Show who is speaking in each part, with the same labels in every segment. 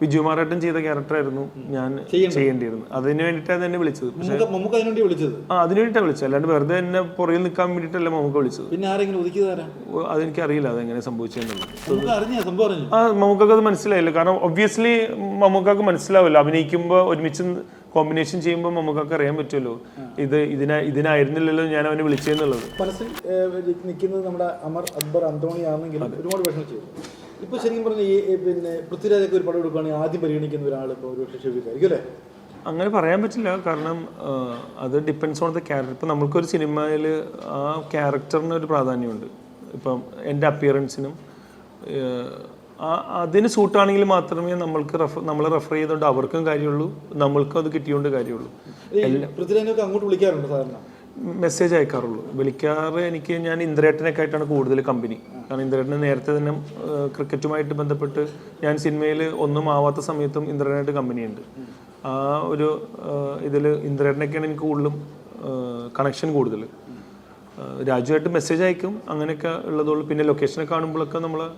Speaker 1: വിജയകുമാരേട്ടൻ ചെയ്ത ക്യാരക്ടറായിരുന്നു ഞാൻ ചെയ്യേണ്ടിയിരുന്നു അതിന് വേണ്ടിയിട്ടാണ് എന്നെ വിളിച്ചത്.
Speaker 2: നമുക്ക് അതിനുവേണ്ടി വിളിച്ചത്?
Speaker 1: ആ അതിന് വേണ്ടിയിട്ടാണ് വിളിച്ചത്. അല്ലാണ്ട് വെറുതെ എന്നെ പുറകിൽ നിൽക്കാൻ വേണ്ടിട്ടല്ല നമുക്ക് വിളിച്ചത്.
Speaker 2: പിന്നെ ആരെങ്കിലും ഒതുക്കി തരാം
Speaker 1: ഓ, അതെനിക്കറിയില്ല. അതെങ്ങനെ
Speaker 2: സംഭവിച്ചെന്നുള്ളത്
Speaker 1: ആ മമ്മൂക്കൊക്കെ അത് മനസ്സിലായില്ല. കാരണം ഒബ്വിയസ്ലി മമ്മൂക്കൊക്കെ മനസ്സിലാവില്ല. അഭിനയിക്കുമ്പോൾ ഒരുമിച്ച് കോമ്പിനേഷൻ ചെയ്യുമ്പോൾ നമുക്കൊക്കെ അറിയാൻ പറ്റുമല്ലോ. ഇത് ഇതിന ഇതിനായിരുന്നില്ലല്ലോ ഞാൻ അവനെ വിളിച്ചെന്നുള്ളത്
Speaker 2: മനസ്സിൽ നിൽക്കുന്നത് നമ്മുടെ അമർ അക്ബർ അന്തോണി ആണെങ്കിലും ഒരുപാട് വിഷമം ചെയ്തു. ഇപ്പൊ ശരിക്കും പറഞ്ഞ ഈ പിന്നെ പൃഥ്വിരാജൊക്കെ ഒരു പടം എടുക്കുകയാണെങ്കിൽ ആദ്യം പരിഗണിക്കുന്ന ഒരാൾ ഇപ്പോൾ ഒരു ഷെഫീഖായിരിക്കും അല്ലേ?
Speaker 1: അങ്ങനെ പറയാൻ പറ്റില്ല. കാരണം അത് ഡിപ്പെൻസ് ഓൺ ദ ക്യാരക്ടർ ഇപ്പം നമ്മൾക്കൊരു സിനിമയിൽ ആ ക്യാരക്ടറിന് ഒരു പ്രാധാന്യമുണ്ട്. ഇപ്പം എന്റെ അപ്പിയറൻസിനും ആ അതിന് സൂട്ടാണെങ്കിൽ മാത്രമേ നമ്മൾക്ക് റെഫർ നമ്മൾ റെഫർ ചെയ്തുകൊണ്ട് അവർക്കും കാര്യമുള്ളൂ നമ്മൾക്കും അത് കിട്ടിയോണ്ട് കാര്യമുള്ളൂ.
Speaker 2: അങ്ങോട്ട് വിളിക്കാറുണ്ട് സാധാരണ?
Speaker 1: മെസ്സേജ് അയക്കാറുള്ളൂ. വിളിക്കാറ് എനിക്ക് ഞാൻ ഇന്ദ്രേട്ടനൊക്കെ ആയിട്ടാണ് കൂടുതൽ കമ്പനി കാരണം ഇന്ദ്രേട്ടന് നേരത്തെ തന്നെ ക്രിക്കറ്റുമായിട്ട് ബന്ധപ്പെട്ട് ഞാൻ സിനിമയിൽ ഒന്നും ആവാത്ത സമയത്തും ഇന്ദ്രനായിട്ട് കമ്പനിയുണ്ട് ആ ഒരു ഇതിൽ ഇന്ദ്രേട്ടനൊക്കെയാണ് എനിക്ക് കൂടുതലും കണക്ഷൻ കൂടുതൽ രാജുവായിട്ട് മെസ്സേജ് അയക്കും. അങ്ങനെയൊക്കെ ഉള്ളതുള്ളൂ. പിന്നെ ലൊക്കേഷനെ കാണുമ്പോഴൊക്കെ നമ്മൾ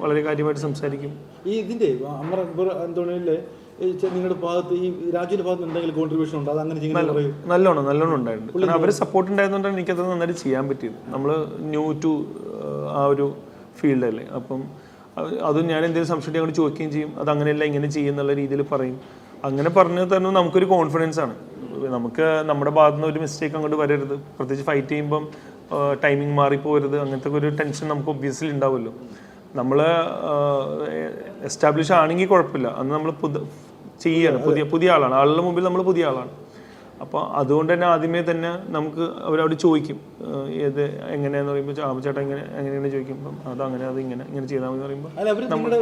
Speaker 1: വളരെ കാര്യമായിട്ട് സംസാരിക്കും.
Speaker 2: ഈ ഇതിന്റെ അമർ അക്ബർ അന്തോണിയിലെ ഈ ചെ- നിങ്ങളുടെ ഭാഗത്ത് ഈ രാജുവിന്റെ ഭാഗത്ത് എന്തെങ്കിലും കോൺട്രിബ്യൂഷൻ ഉണ്ടോ?
Speaker 1: നല്ലോണം നല്ലോണം ഉണ്ടായിട്ടുണ്ട്. കാരണം അവർ സപ്പോർട്ട് ഉണ്ടായതുകൊണ്ടാണ് എനിക്കത് നന്നായിട്ട് ചെയ്യാൻ പറ്റിയത്. നമ്മൾ ന്യൂ ടു ആ ഒരു ഫീൽഡല്ലേ അപ്പം അത് ഞാൻ എന്തെങ്കിലും സംശയം അങ്ങോട്ട് ചോദിക്കുകയും ചെയ്യും. അത് അങ്ങനെയല്ല ഇങ്ങനെ ചെയ്യും എന്നുള്ള രീതിയിൽ പറയും. അങ്ങനെ പറഞ്ഞു തന്നെ നമുക്കൊരു കോൺഫിഡൻസ് ആണ്. നമുക്ക് നമ്മുടെ ഭാഗത്തു നിന്ന് ഒരു മിസ്റ്റേക്ക് അങ്ങോട്ട് വരരുത്. പ്രത്യേകിച്ച് ഫൈറ്റ് ചെയ്യുമ്പം ടൈമിംഗ് മാറിപ്പോരുത് അങ്ങനത്തെ ഒരു ടെൻഷൻ നമുക്ക് ഒബ്വിയസ്ലി ഉണ്ടാവുമല്ലോ. നമ്മൾ എസ്റ്റാബ്ലിഷ് ആണെങ്കിൽ കുഴപ്പമില്ല. അന്ന് നമ്മൾ പുതു ചെയ്യാണ്. പുതിയ പുതിയ ആളാണ്. ആളുടെ മുമ്പിൽ നമ്മൾ പുതിയ ആളാണ്. അപ്പോൾ അതുകൊണ്ട് തന്നെ ആദ്യമേ തന്നെ നമുക്ക് അവരവിടെ ചോദിക്കും ഏത് എങ്ങനെയാന്ന് പറയുമ്പോൾ ചാമച്ചേട്ടൻ എങ്ങനെ എങ്ങനെയാണ് ചോദിക്കും. അത് അങ്ങനെ അത് ഇങ്ങനെ ഇങ്ങനെ ചെയ്താൽ മതി പറയുമ്പോൾ
Speaker 2: അവർ നിങ്ങളുടെ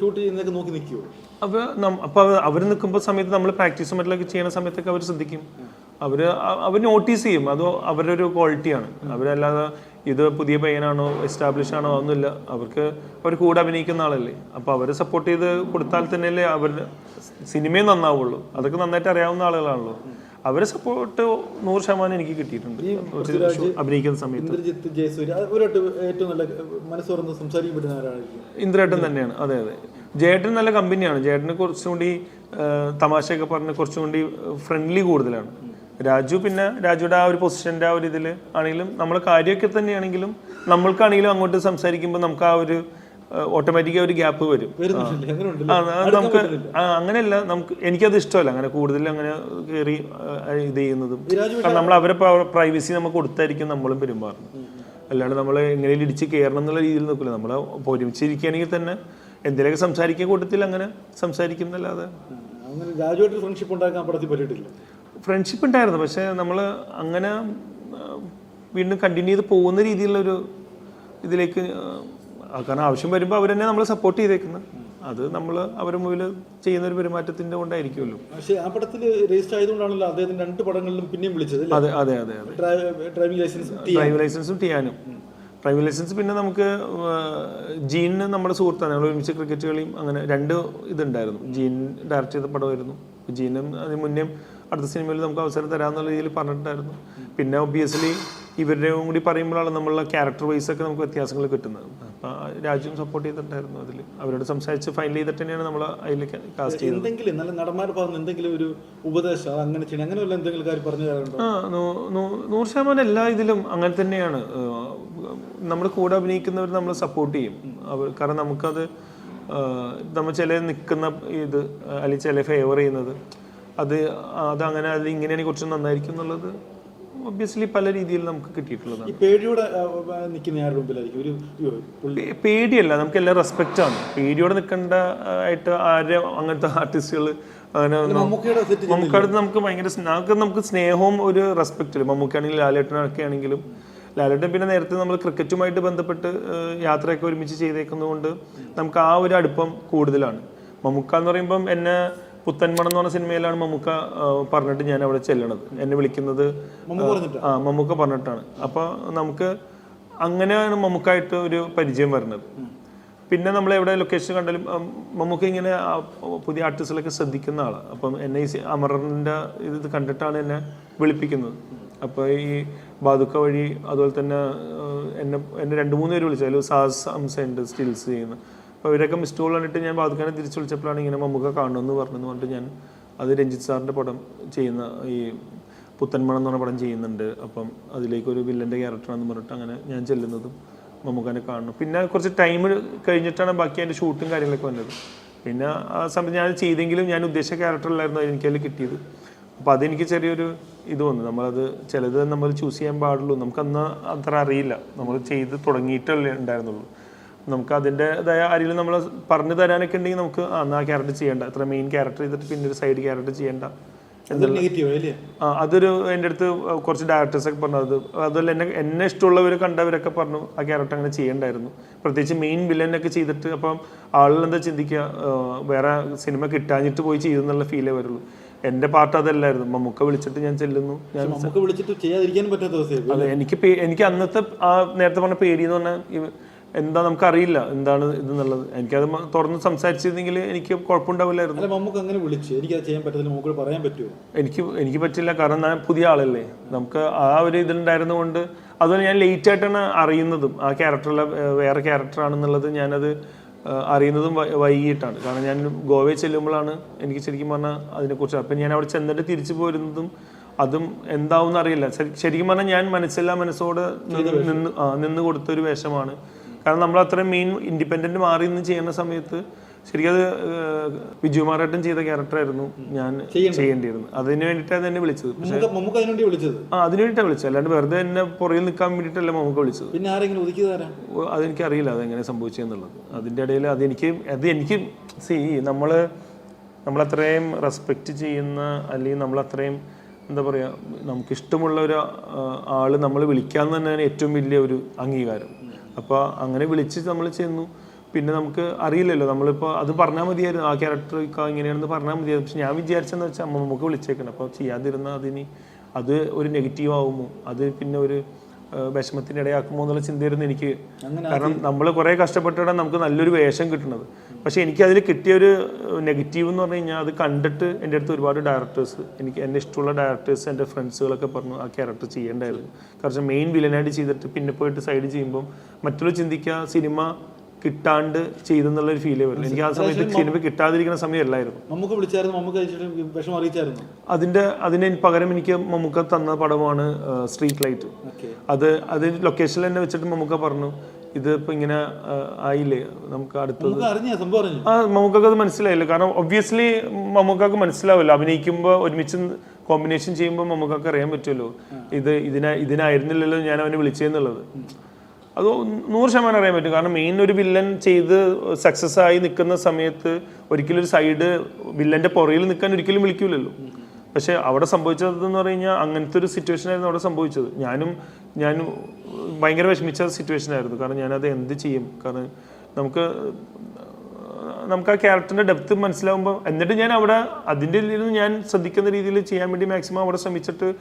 Speaker 2: ഷൂട്ട് ചെയ്യുന്നതൊക്കെ നോക്കി നിൽക്കുമോ
Speaker 1: അപ്പോൾ അപ്പോൾ അവർ നിൽക്കുമ്പോൾ സമയത്ത് നമ്മൾ പ്രാക്ടീസും മറ്റുള്ളതൊക്കെ ചെയ്യുന്ന സമയത്തൊക്കെ അവർ ശ്രദ്ധിക്കും. അവർ അവർ നോട്ടീസ് ചെയ്യും. അത് അവരുടെ ഒരു ക്വാളിറ്റിയാണ്. അവരല്ലാതെ ഇത് പുതിയ പയ്യനാണോ എസ്റ്റാബ്ലിഷ് ആണോ ഒന്നുമില്ല അവർക്ക് അവർ കൂടെ അഭിനയിക്കുന്ന ആളല്ലേ. അപ്പോൾ അവരെ സപ്പോർട്ട് ചെയ്ത് കൊടുത്താൽ തന്നെയല്ലേ അവരുടെ സിനിമയും നന്നാവുള്ളൂ. അതൊക്കെ നന്നായിട്ട് അറിയാവുന്ന ആളുകളാണല്ലോ. അവരെ സപ്പോർട്ട് നൂറ് ശതമാനം എനിക്ക് കിട്ടിയിട്ടുണ്ട്. അഭിനയിക്കുന്ന സമയത്ത്.
Speaker 2: ഇന്ദ്രജിത്ത് ജയസൂര്യ ഏറ്റവും നല്ല
Speaker 1: ഇന്ദ്രേട്ടൻ തന്നെയാണ്. അതെ അതെ. ജേട്ടൻ നല്ല കമ്പനിയാണ്. ജേട്ടന് കുറച്ചും കൂടി തമാശയൊക്കെ പറഞ്ഞ് കുറച്ചും കൂടി ഫ്രണ്ട്ലി കൂടുതലാണ്. രാജു പിന്നെ രാജുയുടെ ആ ഒരു പൊസിഷന്റെ ആ ഒരു ഇതിൽ ആണെങ്കിലും നമ്മൾ കാര്യമൊക്കെ തന്നെയാണെങ്കിലും നമ്മൾക്കാണെങ്കിലും അങ്ങോട്ട് സംസാരിക്കുമ്പോൾ നമുക്ക് ആ ഒരു ഓട്ടോമാറ്റിക്കായി ഒരു ഗ്യാപ്പ് വരും. നമുക്ക് അങ്ങനെയല്ല നമുക്ക് എനിക്കത് ഇഷ്ടമല്ല. അങ്ങനെ കൂടുതൽ അങ്ങനെ കയറി ഇത് ചെയ്യുന്നതും. കാരണം നമ്മൾ അവരെ പ്രൈവസി നമുക്ക് കൊടുത്തായിരിക്കും നമ്മളും പെരുമാറുന്നത്. അല്ലാണ്ട് നമ്മൾ എങ്ങനെയും ഇടിച്ച് കയറണം എന്നുള്ള രീതിയിൽ നോക്കില്ല നമ്മൾ ഒരുമിച്ചിരിക്കുകയാണെങ്കിൽ തന്നെ എന്തെങ്കിലുമൊക്കെ സംസാരിക്കുക കൂട്ടത്തിൽ അങ്ങനെ സംസാരിക്കുന്നല്ലാതെ
Speaker 2: ഫ്രണ്ട്ഷിപ്പ് ഉണ്ടാക്കാൻ പടത്തിൽ പറ്റിയിട്ടില്ല.
Speaker 1: ഫ്രണ്ട്ഷിപ്പ് ഉണ്ടായിരുന്നു. പക്ഷേ നമ്മൾ അങ്ങനെ വീണ്ടും കണ്ടിന്യൂ ചെയ്ത് പോകുന്ന രീതിയിലുള്ളൊരു ഇതിലേക്ക് കാരണം ആവശ്യം വരുമ്പോൾ അവർ തന്നെ നമ്മളെ സപ്പോർട്ട് ചെയ്തേക്കുന്നത് അത് നമ്മൾ അവരുടെ മുമ്പിൽ ചെയ്യുന്ന ഒരു പെരുമാറ്റത്തിന്റെ കൊണ്ടായിരിക്കുമല്ലോ.
Speaker 2: പക്ഷേ ആ പടത്തിൽ രജിസ്റ്റർ ആയതുകൊണ്ടാണല്ലോ അദ്ദേഹം രണ്ട് പടങ്ങളിലും പിന്നെയും വിളിച്ചത്
Speaker 1: അതെ അതെ അതെ അതെ.
Speaker 2: ഡ്രൈ- ഡ്രൈവിംഗ് ലൈസൻസ്
Speaker 1: ഡ്രൈവിംഗ് ലൈസൻസും ടിയാനും ഡ്രൈവിംഗ് ലൈസൻസ് പിന്നെ നമുക്ക് ജീനിന് നമ്മുടെ സുഹൃത്താണ്. ഞങ്ങൾ ഒരുമിച്ച് ക്രിക്കറ്റ് കളിയും അങ്ങനെ രണ്ട് ഇതുണ്ടായിരുന്നു. ജീൻ ഡയറക്റ്റ് ചെയ്ത പടമായിരുന്നു. ജീനും അതിന് മുന്നേ അടുത്ത സിനിമയിൽ നമുക്ക് അവസരം തരാമെന്നുള്ള രീതിയിൽ പറഞ്ഞിട്ടുണ്ടായിരുന്നു. പിന്നെ ഒബിയസ്ലി ഇവരുടെയും കൂടി പറയുമ്പോഴാണ് നമ്മളുടെ ക്യാരക്ടർ വൈസ് ഒക്കെ നമുക്ക് വ്യത്യാസങ്ങൾ കിട്ടുന്നത്. അപ്പം രാജ്യം സപ്പോർട്ട് ചെയ്തിട്ടുണ്ടായിരുന്നു അതിൽ അവരോട് സംസാരിച്ച് ഫൈനൽ ചെയ്തിട്ട് തന്നെയാണ് നമ്മൾ അതിലേക്ക് കാസ്റ്റ് ചെയ്തത്.
Speaker 2: എന്തെങ്കിലും നല്ല പറഞ്ഞ എന്തെങ്കിലും ഒരു ഉപദേശം അങ്ങനെ ചെയ്യണം അങ്ങനെയുള്ള എന്തെങ്കിലും കാര്യം പറഞ്ഞു തരാറുണ്ടോ?
Speaker 1: നൂറ് ശതമാനം എല്ലാ ഇതിലും അങ്ങനെ തന്നെയാണ്. നമ്മുടെ കൂടെ അഭിനയിക്കുന്നവർ നമ്മളെ സപ്പോർട്ട് ചെയ്യും. അവർ കാരണം നമുക്കത് നമ്മൾ ചില നിൽക്കുന്ന ഇത് അല്ലെങ്കിൽ ചില ഫേവർ ചെയ്യുന്നത് അത് അതങ്ങനെ അത് ഇങ്ങനെയാണ് കുറച്ച് നന്നായിരിക്കും എന്നുള്ളത് ഒബ്വിയസ്ലി പല രീതിയിൽ നമുക്ക് കിട്ടിയിട്ടുള്ളതാണ്.
Speaker 2: പേടിയോടെ നിൽക്കുന്ന ആരുടെ മുമ്പിലായിരിക്കും? ഒരു
Speaker 1: പേടിയല്ല നമുക്ക് എല്ലാം റെസ്പെക്റ്റ് ആണ്. പേടിയോടെ നിൽക്കേണ്ട ആയിട്ട് ആരെ അങ്ങനത്തെ ആർട്ടിസ്റ്റുകൾ അങ്ങനെ മമ്മൂക്കടുത്ത് നമുക്ക് ഭയങ്കര നമുക്ക് നമുക്ക് സ്നേഹവും ഒരു റെസ്പെക്റ്റ് മമ്മൂക്കാണെങ്കിലും ലാലേട്ടനൊക്കെ ആണെങ്കിലും. ലാലേട്ടൻ പിന്നെ നേരത്തെ നമ്മൾ ക്രിക്കറ്റുമായിട്ട് ബന്ധപ്പെട്ട് യാത്രയൊക്കെ ഒരുമിച്ച് ചെയ്തേക്കുന്നതുകൊണ്ട് നമുക്ക് ആ ഒരു അടുപ്പം കൂടുതലാണ്. മമ്മൂക്ക എന്ന് പറയുമ്പം എന്നെ പുത്തൻമണം എന്ന് പറഞ്ഞ സിനിമയിലാണ് മമ്മൂക്ക പറഞ്ഞിട്ട് ഞാൻ അവിടെ ചെല്ലണത്. എന്നെ വിളിക്കുന്നത് ആ മമ്മൂക്ക പറഞ്ഞിട്ടാണ്. അപ്പോൾ നമുക്ക് അങ്ങനെയാണ് മമ്മൂക്കായിട്ട് ഒരു പരിചയം വരുന്നത്. പിന്നെ നമ്മൾ എവിടെ ലൊക്കേഷൻ കണ്ടാലും മമ്മൂക്ക ഇങ്ങനെ പുതിയ ആർട്ടിസ്റ്റുകളൊക്കെ ശ്രദ്ധിക്കുന്ന ആളാണ് അപ്പം എന്നെ ഈ അമറിന്റെ ഇത് കണ്ടിട്ടാണ് എന്നെ വിളിപ്പിക്കുന്നത്. അപ്പോൾ ഈ ബാദുക്ക വഴി അതുപോലെ തന്നെ എന്നെ എന്നെ രണ്ട് മൂന്ന് പേര് വിളിച്ചാലും അതിൽ സാസ് ഹംസ ഉണ്ട് സ്റ്റിൽസ് ചെയ്യുന്ന അപ്പോൾ ഇവരൊക്കെ മിസ് കോൾ കണ്ടിട്ട് ഞാൻ ബാധിക്കാനെ തിരിച്ചു വിളിച്ചപ്പോഴാണ് ഇങ്ങനെ മമ്മൂക്ക കാണണമെന്ന് പറഞ്ഞെന്ന് പറഞ്ഞിട്ട് ഞാൻ അത് രഞ്ജിത്ത് സാറിന്റെ പടം ചെയ്യുന്ന ഈ പുത്തൻമണം എന്ന് പറഞ്ഞ പടം ചെയ്യുന്നുണ്ട്. അപ്പം അതിലേക്കൊരു വില്ലന്റെ ക്യാരക്ടറാണെന്ന് പറഞ്ഞിട്ട് അങ്ങനെ ഞാൻ ചെല്ലുന്നതും മമ്മൂക്കാനെ കാണുന്നു പിന്നെ കുറച്ച് ടൈം കഴിഞ്ഞിട്ടാണ് ബാക്കി അതിന്റെ ഷൂട്ടും കാര്യങ്ങളൊക്കെ വന്നത്. പിന്നെ ആ സമയത്ത് ഞാൻ ചെയ്തെങ്കിലും ഞാൻ ഉദ്ദേശിച്ച ക്യാരക്ടറിലായിരുന്നു എനിക്കതിൽ കിട്ടിയത്. അപ്പോൾ അതെനിക്ക് ചെറിയൊരു ഇത് വന്നു. നമ്മളത് ചിലത് നമ്മൾ ചൂസ് ചെയ്യാൻ പാടുള്ളൂ. നമുക്കന്ന് അത്ര അറിയില്ല. നമ്മൾ ചെയ്ത് തുടങ്ങിയിട്ടല്ലേ ഉണ്ടായിരുന്നുള്ളൂ. നമുക്ക് അതിന്റെതായ ആരെങ്കിലും നമ്മൾ പറഞ്ഞു തരാനൊക്കെ ഉണ്ടെങ്കിൽ നമുക്ക് ആ ക്യാരക്ടർ ചെയ്യേണ്ട. ഇത്ര മെയിൻ ക്യാരക്ടർ ചെയ്തിട്ട് പിന്നെ ഒരു സൈഡ് ക്യാരക്ടർ ചെയ്യേണ്ട.
Speaker 2: അതൊരു
Speaker 1: ആ അതൊരു എന്റെ അടുത്ത് കുറച്ച് ഡയറക്ടേഴ്സ് ഒക്കെ പറഞ്ഞു. അത് അതുപോലെ എന്നെ എന്നെ ഇഷ്ടമുള്ളവർ കണ്ടവരൊക്കെ പറഞ്ഞു ആ ക്യാരക്ടർ അങ്ങനെ ചെയ്യണ്ടായിരുന്നു. പ്രത്യേകിച്ച് മെയിൻ വില്ലനൊക്കെ ചെയ്തിട്ട് അപ്പം ആളിലെന്താ ചിന്തിക്കുക? വേറെ സിനിമ കിട്ടാഞ്ഞിട്ട് പോയി ചെയ്തെന്നുള്ള ഫീലേ വരുള്ളൂ. എന്റെ പാർട്ട് അതല്ലായിരുന്നു. മമ്മൂക്ക വിളിച്ചിട്ട് ഞാൻ ചെല്ലുന്നു. ഞാൻ
Speaker 2: വിളിച്ചിട്ട് ചെയ്യാതിരിക്കാൻ പറ്റാത്ത
Speaker 1: അതെ എനിക്ക് എനിക്ക് അന്നത്തെ ആ നേരത്തെ പറഞ്ഞ പേടി എന്ന് പറഞ്ഞാൽ എന്താ നമുക്കറിയില്ല എന്താണ് ഇതെന്നുള്ളത്. എനിക്കത് തുറന്ന് സംസാരിച്ചിരുന്നെങ്കിൽ എനിക്ക് കുഴപ്പമുണ്ടാവില്ലായിരുന്നു.
Speaker 2: അല്ല നമുക്ക് അങ്ങനെ വിളിച്ച് എനിക്കത് ചെയ്യാൻ പറ്റത്തില്ല നമുക്ക് പറയാൻ പറ്റുമോ
Speaker 1: എനിക്ക് എനിക്ക് പറ്റില്ല കാരണം ഞാൻ പുതിയ ആളല്ലേ. നമുക്ക് ആ ഒരു ഇതിലുണ്ടായിരുന്നത് കൊണ്ട് അതുപോലെ ഞാൻ ലേറ്റ് ആയിട്ടാണ് അറിയുന്നതും ആ ക്യാരക്ടറിലെ വേറെ ക്യാരക്ടറാണെന്നുള്ളത് ഞാനത് അറിയുന്നതും വൈകിട്ടാണ് കാരണം ഞാൻ ഗോവയിൽ ചെല്ലുമ്പോഴാണ് എനിക്ക് ശരിക്കും പറഞ്ഞാൽ അതിനെക്കുറിച്ച് അപ്പം ഞാൻ അവിടെ ചെന്നിട്ട് തിരിച്ചു പോരുന്നതും അതും എന്താവും അറിയില്ല. ശരിക്കും പറഞ്ഞാൽ ഞാൻ മനസ്സില്ലാ മനസ്സോടെ നിന്ന് നിന്ന് കൊടുത്തൊരു വേഷമാണ്. കാരണം നമ്മൾ അത്രയും മെയിൻ ഇൻഡിപെൻഡന്റ് മാറി നിന്ന് ചെയ്യുന്ന സമയത്ത് ശരിക്കും അത് വിജയകുമാരേട്ടൻ ചെയ്ത ക്യാരക്ടറായിരുന്നു ഞാൻ ചെയ്യേണ്ടിയിരുന്നത്. അതിന് വേണ്ടിയിട്ടാണ് എന്നെ വിളിച്ചത്. ആ അതിന് വേണ്ടിയിട്ടാണ് വിളിച്ചത്. അല്ലാണ്ട് വെറുതെ എന്നെ പുറകിൽ നിൽക്കാൻ വേണ്ടിയിട്ടല്ല നമുക്ക് വിളിച്ചത്.
Speaker 2: പിന്നെ ആരെങ്കിലും ഒതുക്കി
Speaker 1: തരാം അതെനിക്കറിയില്ല അതെങ്ങനെ സംഭവിച്ചെന്നുള്ളത് അതിന്റെ ഇടയിൽ അതെനിക്ക് അത് എനിക്ക് സി നമ്മൾ നമ്മളത്രയും റെസ്പെക്റ്റ് ചെയ്യുന്ന അല്ലെങ്കിൽ നമ്മളത്രയും എന്താ പറയുക നമുക്കിഷ്ടമുള്ള ഒരു ആൾ ആൾ നമ്മൾ വിളിക്കാന്ന് തന്നെയാണ് ഏറ്റവും വലിയ ഒരു അംഗീകാരം. അപ്പോൾ അങ്ങനെ വിളിച്ച് നമ്മൾ ചെന്നു. പിന്നെ നമുക്ക് അറിയില്ലല്ലോ. നമ്മളിപ്പോൾ അത് പറഞ്ഞാൽ മതിയായിരുന്നു. ആ ക്യാരക്ടർ ഇങ്ങനെയാണെന്ന് പറഞ്ഞാൽ മതിയായിരുന്നു. പക്ഷെ ഞാൻ വിചാരിച്ചെന്ന് വെച്ചാൽ അമ്മ നമുക്ക് വിളിച്ചേക്കണം. അപ്പോൾ ചെയ്യാതിരുന്ന അതിന് അത് ഒരു നെഗറ്റീവ് ആവുമോ? അത് പിന്നെ ഒരു വിഷമത്തിന് ഇടയാക്കുമോ എന്നുള്ള ചിന്തയായിരുന്നു എനിക്ക്. കാരണം നമ്മൾ കുറേ കഷ്ടപ്പെട്ടാണ് നമുക്ക് നല്ലൊരു വേഷം കിട്ടുന്നത്. പക്ഷേ എനിക്ക് അതിൽ കിട്ടിയ ഒരു നെഗറ്റീവ് എന്ന് പറഞ്ഞു കഴിഞ്ഞാൽ അത് കണ്ടിട്ട് എന്റെ അടുത്ത് ഒരുപാട് ഡയറക്ടേഴ്സ് എനിക്ക് എന്റെ ഇഷ്ടമുള്ള ഡയറക്ടേഴ്സ് എന്റെ ഫ്രണ്ട്സുകളൊക്കെ പറഞ്ഞു ആ ക്യാരക്ടർ ചെയ്യേണ്ടായിരുന്നു. കാരണം മെയിൻ വില്ലനായിട്ട് ചെയ്തിട്ട് പിന്നെ പോയിട്ട് സൈഡ് ചെയ്യുമ്പം മറ്റുള്ള ചിന്തിക്കുക സിനിമ കിട്ടാണ്ട് ചെയ്തെന്നുള്ള ഒരു ഫീലേ വരും എനിക്ക് ആ സമയത്ത് സിനിമ കിട്ടാതിരിക്കുന്ന സമയമല്ലായിരുന്നു
Speaker 2: നമുക്ക് വിളിച്ചായിരുന്നു. നമുക്ക് വിഷമം അറിയിച്ചായിരുന്നു.
Speaker 1: അതിന്റെ അതിന് പകരം എനിക്ക് മമ്മൂക്ക തന്ന പടമാണ് സ്ട്രീറ്റ് ലൈറ്റ് അത് അത് ലൊക്കേഷനിൽ തന്നെ വെച്ചിട്ട് മമ്മൂക്ക പറഞ്ഞു ഇത് ഇപ്പൊ ഇങ്ങനെ ആയില്ലേ? നമുക്ക് അടുത്തത് ആ മമ്മൂക്കൊക്കെ അത് മനസ്സിലായില്ല. കാരണം ഒബ്വിയസ്ലി മമ്മൂക്കൊക്കെ മനസ്സിലാവില്ല. അഭിനയിക്കുമ്പോൾ ഒരുമിച്ച് കോമ്പിനേഷൻ ചെയ്യുമ്പോൾ മമ്മൂക്കൊക്കെ അറിയാൻ പറ്റുമല്ലോ. ഇത് ഇതിനാ ഇതിനായിരുന്നില്ലല്ലോ ഞാൻ അവനെ വിളിച്ചതെന്നുള്ളത് അത് നൂറ് ശതമാനം അറിയാൻ പറ്റും. കാരണം മെയിൻ ഒരു വില്ലൻ ചെയ്ത് സക്സസ് ആയി നിൽക്കുന്ന സമയത്ത് ഒരിക്കലും ഒരു സൈഡ് വില്ലന്റെ പുറയിൽ നിൽക്കാൻ ഒരിക്കലും വിളിക്കൂലല്ലോ. പക്ഷെ അവിടെ സംഭവിച്ചതെന്ന് പറഞ്ഞു കഴിഞ്ഞാൽ അങ്ങനത്തെ ഒരു സിറ്റുവേഷൻ ആയിരുന്നു അവിടെ സംഭവിച്ചത്. ഞാനും ഞാനും ഭയങ്കര വിഷമിച്ച സിറ്റുവേഷൻ ആയിരുന്നു. കാരണം ഞാനത് എന്ത് ചെയ്യും? കാരണം നമുക്ക് നമുക്ക് ആ ക്യാരക്ടറിന്റെ ഡെപ്ത് മനസ്സിലാവുമ്പോൾ എന്നിട്ട് ഞാൻ അവിടെ അതിന്റെ നിന്ന് ഞാൻ ശ്രദ്ധിക്കുന്ന രീതിയിൽ ചെയ്യാൻ വേണ്ടി മാക്സിമം അവിടെ ശ്രമിച്ചിട്ട്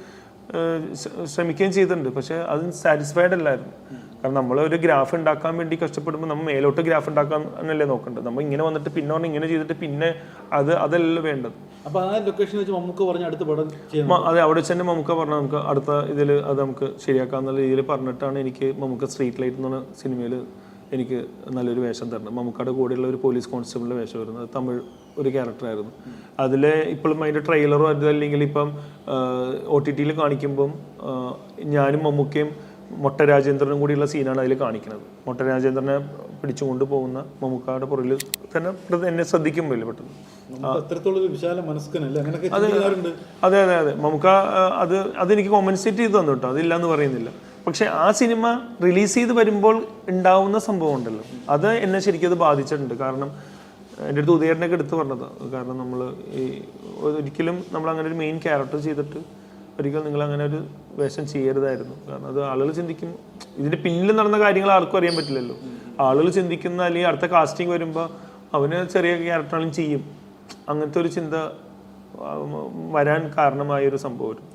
Speaker 1: ശ്രമിക്കുകയും ചെയ്തിട്ടുണ്ട്. പക്ഷെ അത് സാറ്റിസ്ഫൈഡ് അല്ലായിരുന്നു. കാരണം നമ്മൾ ഒരു ഗ്രാഫ് ഉണ്ടാക്കാൻ വേണ്ടി കഷ്ടപ്പെടുമ്പോൾ നമ്മൾ മേലോട്ട് ഗ്രാഫ് ഉണ്ടാക്കാൻ എന്നല്ലേ നോക്കേണ്ടത്? നമ്മൾ ഇങ്ങനെ വന്നിട്ട് പിന്നെ പറഞ്ഞ് ഇങ്ങനെ ചെയ്തിട്ട് പിന്നെ അത് അതല്ല വേണ്ടത്.
Speaker 2: അപ്പോൾ ആ ലൊക്കേഷൻ വെച്ച് പറഞ്ഞ അടുത്ത പടം
Speaker 1: അതെ അവിടെ വെച്ച് തന്നെ മമ്മൂക്ക പറഞ്ഞു നമുക്ക് അടുത്ത ഇതിൽ അത് നമുക്ക് ശരിയാക്കാം എന്നുള്ള രീതിയിൽ പറഞ്ഞിട്ടാണ് എനിക്ക് മമ്മൂക്ക സ്ട്രീറ്റ് ലൈറ്റ് എന്ന് പറഞ്ഞ സിനിമയിൽ എനിക്ക് നല്ലൊരു വേഷം തരണം മമ്മൂക്കയുടെ കൂടെയുള്ള ഒരു പോലീസ് കോൺസ്റ്റബിളിന്റെ വേഷം വരുന്നത്. തമിഴ് ഒരു ക്യാരക്ടറായിരുന്നു അതിൽ ഇപ്പോഴും അതിന്റെ ട്രെയിലറോ അതല്ലെങ്കിൽ ഇപ്പം ഒ ടി ടിയിൽ കാണിക്കുമ്പം ഞാനും മമ്മൂക്കയും മൊട്ട രാജേന്ദ്രനും കൂടിയുള്ള സീനാണ് അതിൽ കാണിക്കുന്നത്. മൊട്ട രാജേന്ദ്രനെ പിടിച്ചുകൊണ്ട് പോകുന്ന മമ്മൂക്കയുടെ പുറകിൽ തന്നെ എന്നെ എന്നെ ശ്രദ്ധിക്കുമ്പോൾ പെട്ടെന്ന്. അതെ അതെ. അതെ മമ്മൂക്ക അത് അതെനിക്ക് കോമ്പൻസേറ്റ് ചെയ്ത് തന്നു കേട്ടോ. അതില്ല എന്ന് പറയുന്നില്ല. പക്ഷെ ആ സിനിമ റിലീസ് ചെയ്ത് വരുമ്പോൾ ഉണ്ടാവുന്ന സംഭവം ഉണ്ടല്ലോ. അത് എന്നെ ശരിക്കും അത് ബാധിച്ചിട്ടുണ്ട്. കാരണം എന്റെ അടുത്ത് ഉദയനൊക്കെ എടുത്ത് പറഞ്ഞതാണ് കാരണം നമ്മൾ ഈ ഒരിക്കലും നമ്മൾ അങ്ങനെ ഒരു മെയിൻ ക്യാരക്ടർ ചെയ്തിട്ട് ഒരിക്കലും നിങ്ങൾ അങ്ങനെ ഒരു വേഷം ചെയ്യരുതായിരുന്നു. കാരണം അത് ആളുകൾ ചിന്തിക്കും ഇതിന്റെ പിന്നിൽ നടന്ന കാര്യങ്ങൾ ആർക്കും അറിയാൻ പറ്റില്ലല്ലോ. ആളുകൾ ചിന്തിക്കുന്ന അല്ലെങ്കിൽ അടുത്ത കാസ്റ്റിംഗ് വരുമ്പോൾ അവന് ചെറിയ ക്യാരക്ടറാണെങ്കിലും ചെയ്യും. അങ്ങനത്തെ ഒരു ചിന്ത വരാൻ കാരണമായ ഒരു സംഭവം